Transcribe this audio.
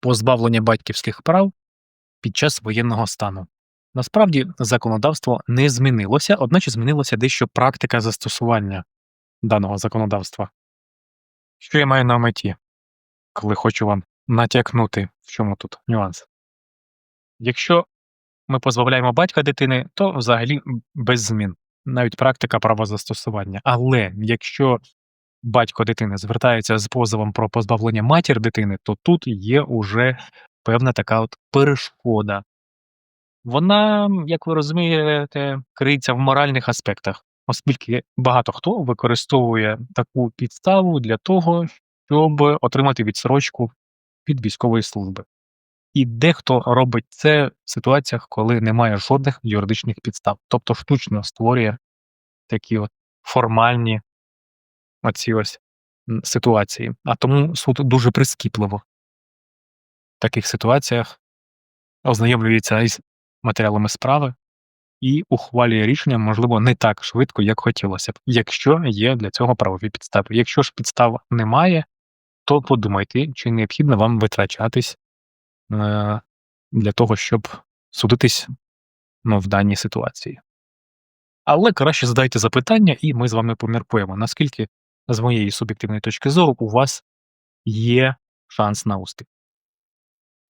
позбавлення батьківських прав під час воєнного стану. Насправді законодавство не змінилося, одначе змінилася дещо практика застосування даного законодавства. Що я маю на меті, коли хочу вам натякнути, в чому тут нюанс? Якщо ми позбавляємо батька дитини, то взагалі без змін, навіть практика правозастосування. Але якщо батько дитини звертається з позовом про позбавлення матір дитини, то тут є уже певна така от перешкода. Вона, як ви розумієте, криється в моральних аспектах, оскільки багато хто використовує таку підставу для того, щоб отримати відсрочку від військової служби. І дехто робить це в ситуаціях, коли немає жодних юридичних підстав, тобто штучно створює такі от формальні оці ось ситуації. А тому суд дуже прискіпливо в таких ситуаціях ознайомлюється із матеріалами справи і ухвалює рішення, можливо, не так швидко, як хотілося б, якщо є для цього правові підстави. Якщо ж підстав немає, то подумайте, чи необхідно вам витрачатись е, для того, щоб судитись ну, в даній ситуації. Але краще задайте запитання, і ми з вами поміркуємо, наскільки з моєї суб'єктивної точки зору у вас є шанс на успіх.